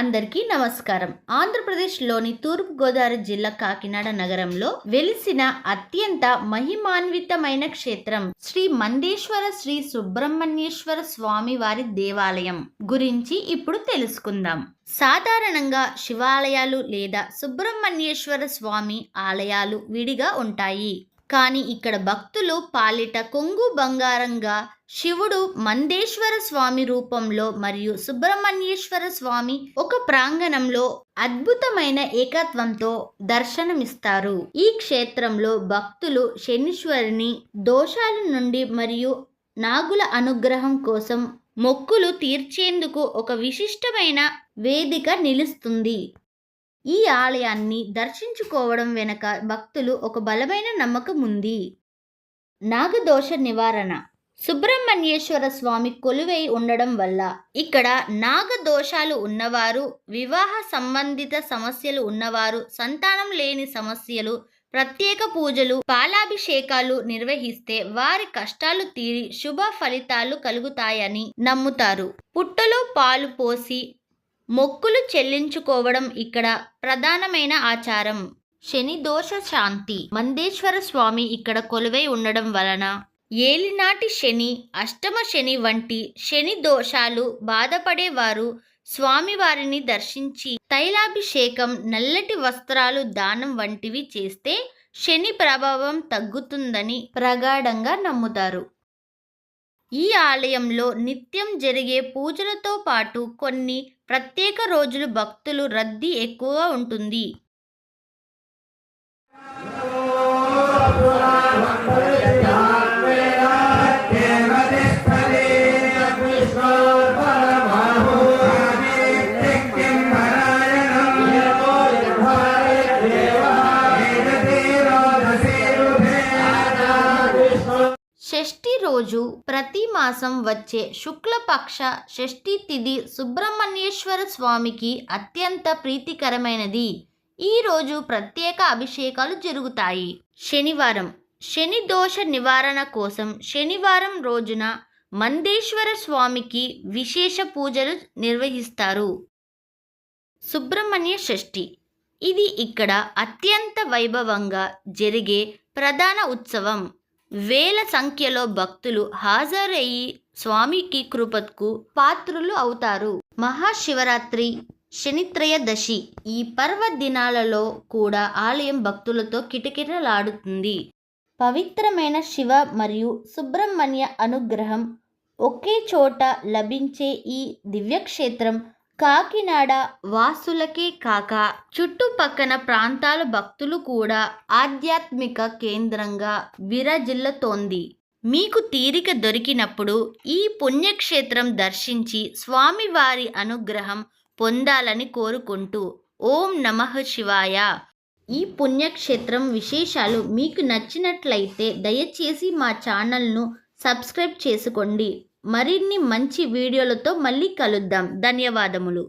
అందరికీ నమస్కారం. ఆంధ్రప్రదేశ్లోని తూర్పుగోదావరి జిల్లా కాకినాడ నగరంలో వెలిసిన అత్యంత మహిమాన్వితమైన క్షేత్రం శ్రీ మందేశ్వర శ్రీ సుబ్రహ్మణ్యేశ్వర స్వామి వారి దేవాలయం గురించి ఇప్పుడు తెలుసుకుందాం. సాధారణంగా శివాలయాలు లేదా సుబ్రహ్మణ్యేశ్వర స్వామి ఆలయాలు విడిగా ఉంటాయి. కానీ ఇక్కడ భక్తులు పాలిట కొంగు బంగారంగా శివుడు మందేశ్వర స్వామి రూపంలో మరియు సుబ్రహ్మణ్యేశ్వర స్వామి ఒక ప్రాంగణంలో అద్భుతమైన ఏకత్వంతో దర్శనమిస్తారు. ఈ క్షేత్రంలో భక్తులు శనీశ్వరుని దోషాల నుండి మరియు నాగుల అనుగ్రహం కోసం మొక్కులు తీర్చేందుకు ఒక విశిష్టమైన వేదిక నిలుస్తుంది. ఈ ఆలయాన్ని దర్శించుకోవడం వెనక భక్తులు ఒక బలమైన నమ్మకం ఉంది. నాగదోష నివారణ సుబ్రహ్మణ్యేశ్వర స్వామి కొలువై ఉండడం వల్ల ఇక్కడ నాగదోషాలు ఉన్నవారు వివాహ సంబంధిత సమస్యలు ఉన్నవారు సంతానం లేని సమస్యలు ప్రత్యేక పూజలు పాలాభిషేకాలు నిర్వహిస్తే వారి కష్టాలు తీరి శుభ ఫలితాలు కలుగుతాయని నమ్ముతారు. పుట్టలో పాలు పోసి మొక్కులు చెల్లించుకోవడం ఇక్కడ ప్రధానమైన ఆచారం. శని దోష శాంతి మందేశ్వర స్వామి ఇక్కడ కొలువై ఉండడం వలన ఏలినాటి శని అష్టమ శని వంటి శని దోషాలు బాధపడేవారు స్వామివారిని దర్శించి తైలాభిషేకం నల్లటి వస్త్రాలు దానం వంటివి చేస్తే శని ప్రభావం తగ్గుతుందని ప్రగాఢంగా నమ్ముతారు. ఈ ఆలయంలో నిత్యం జరిగే పూజలతో పాటు కొన్ని ప్రత్యేక రోజులు భక్తులు రద్దీ ఎక్కువగా ఉంటుంది. షష్ఠి రోజు ప్రతి మాసం వచ్చే శుక్లపక్ష షష్ఠి తిథి సుబ్రహ్మణ్యేశ్వర స్వామికి అత్యంత ప్రీతికరమైనది. ఈ రోజు ప్రత్యేక అభిషేకాలు జరుగుతాయి. శనివారం. శని దోష నివారణ కోసం శనివారం రోజున మందేశ్వర స్వామికి విశేష పూజలు నిర్వహిస్తారు. సుబ్రహ్మణ్య షష్ఠి. ఇది ఇక్కడ అత్యంత వైభవంగా జరిగే ప్రధాన ఉత్సవం. వేల సంఖ్యలో భక్తులు హాజరయ్యి స్వామికి కృపకు పాత్రులు అవుతారు. మహాశివరాత్రి శనిత్రయదశి ఈ పర్వదినాలలో కూడా ఆలయం భక్తులతో కిటకిటలాడుతుంది. పవిత్రమైన శివ మరియు సుబ్రహ్మణ్య అనుగ్రహం ఒకే చోట లభించే ఈ దివ్యక్షేత్రం కాకినాడ వాసులకే కాక చుట్టుపక్కన ప్రాంతాల భక్తులు కూడా ఆధ్యాత్మిక కేంద్రంగా విరజిల్లుతోంది. మీకు తీరిక దొరికినప్పుడు ఈ పుణ్యక్షేత్రం దర్శించి స్వామివారి అనుగ్రహం పొందాలని కోరుకుంటూ ఓం నమ శివాయ. ఈ పుణ్యక్షేత్రం విశేషాలు మీకు నచ్చినట్లయితే దయచేసి మా ఛానల్ను సబ్స్క్రైబ్ చేసుకోండి. మరిన్ని మంచి వీడియోలతో మళ్ళీ కలుద్దాం. ధన్యవాదములు.